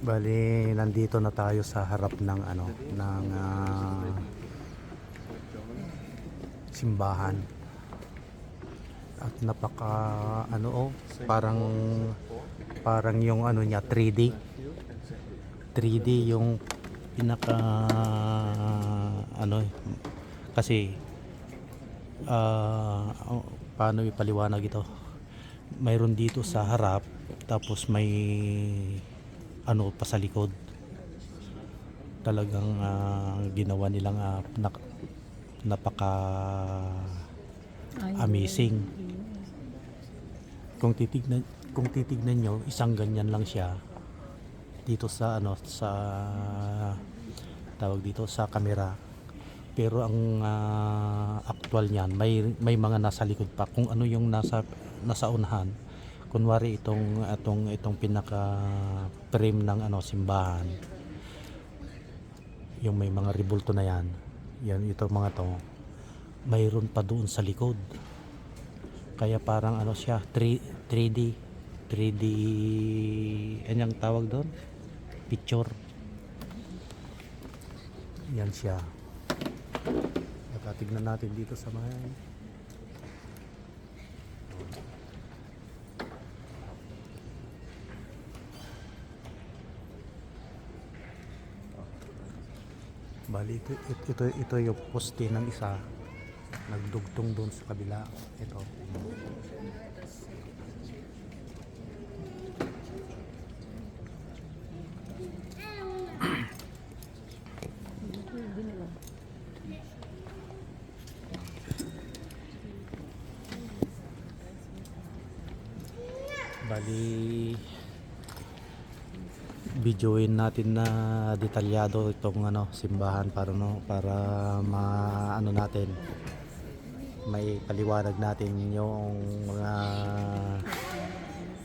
Bali, nandito na tayo sa harap ng ano, ng ah, simbahan. At napaka ano oh, parang parang yung ano niya 3D. 3D yung pinaka ano kasi oh, paano ipaliwanag ito? Mayroon dito sa harap tapos may ano pa sa likod. Talagang ah, ginawa nilang ah, nak- napaka amazing. Kung titignan kung titignan nyo, isang ganyan lang siya dito sa ano sa tawag dito sa kamera. Pero ang ah, actual niyan, may may mga nasa likod pa. Kung ano yung nasa nasa unahan, kunwari itong itong itong pinaka frame ng ano simbahan. Yung may mga ribulto na yan. Yan ito mga to. Mayroon pa doon sa likod. Kaya parang ano siya, 3, 3D 3D ano yung tawag doon? Picture. Yan siya. Nakatignan natin dito sa may Bali, ito, ito, ito, ito yung poste ng isa. Nagdugtong doon sa kabila. Ito. Bali, videoin natin na detalyado itong ano simbahan para no para maano natin may paliwanag natin yung mga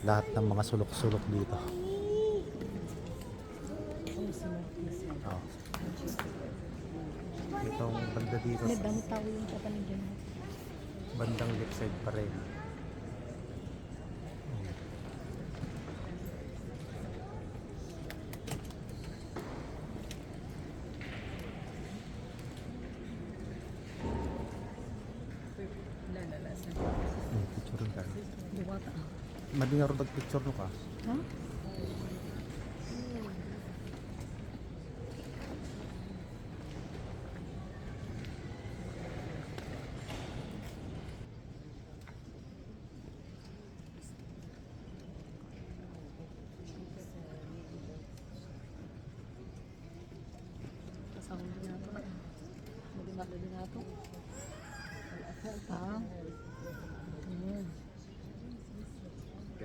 lahat ng mga sulok-sulok dito. Oh. Itong banda dito, yung dyan. bandang left side pa rin. Buwata. Madi nga ron picture no ka. Ha? Kasama din nato. Maganda din nato. Wala po pa. Ayan.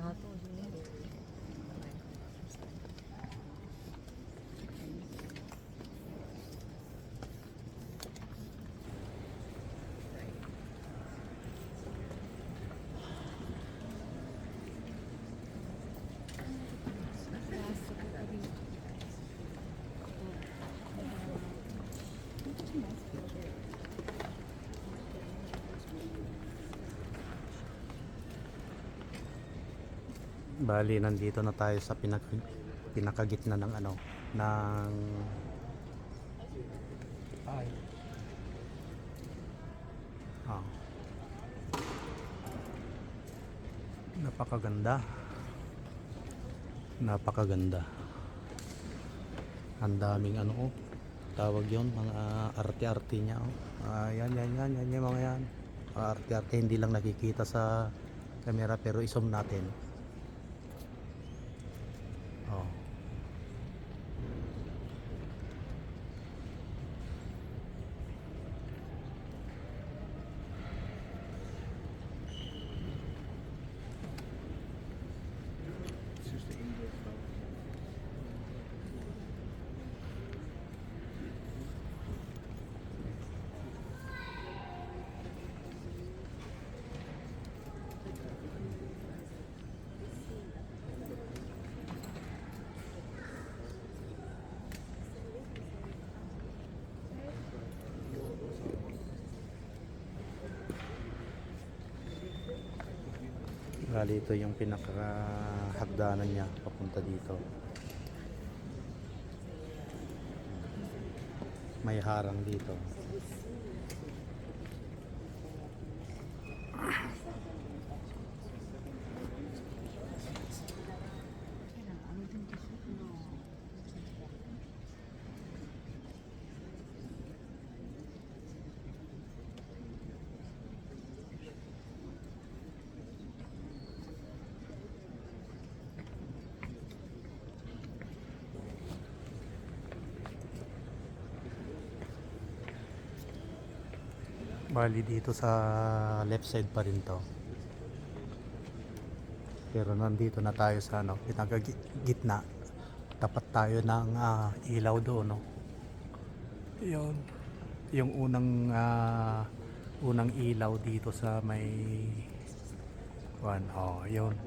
啊后动就。Bali, nandito na tayo sa pinak pinakagitna ng ano, ng ay. Ah. Napakaganda. Napakaganda. Ang daming ano oh, tawag yon mga arte-arte niya oh. Ah, yan, yan, yan, yan, yung mga yan. Arte-arte hindi lang nakikita sa camera pero isom natin. Oh. Bali ito yung pinakahagdanan niya papunta dito. May harang dito. Bali dito sa left side pa rin to. Pero nandito na tayo sa ano, pinakagitna. Tapat tayo ng ah, ilaw doon, no. Yun. Yung unang ah, unang ilaw dito sa may one, oh, yun.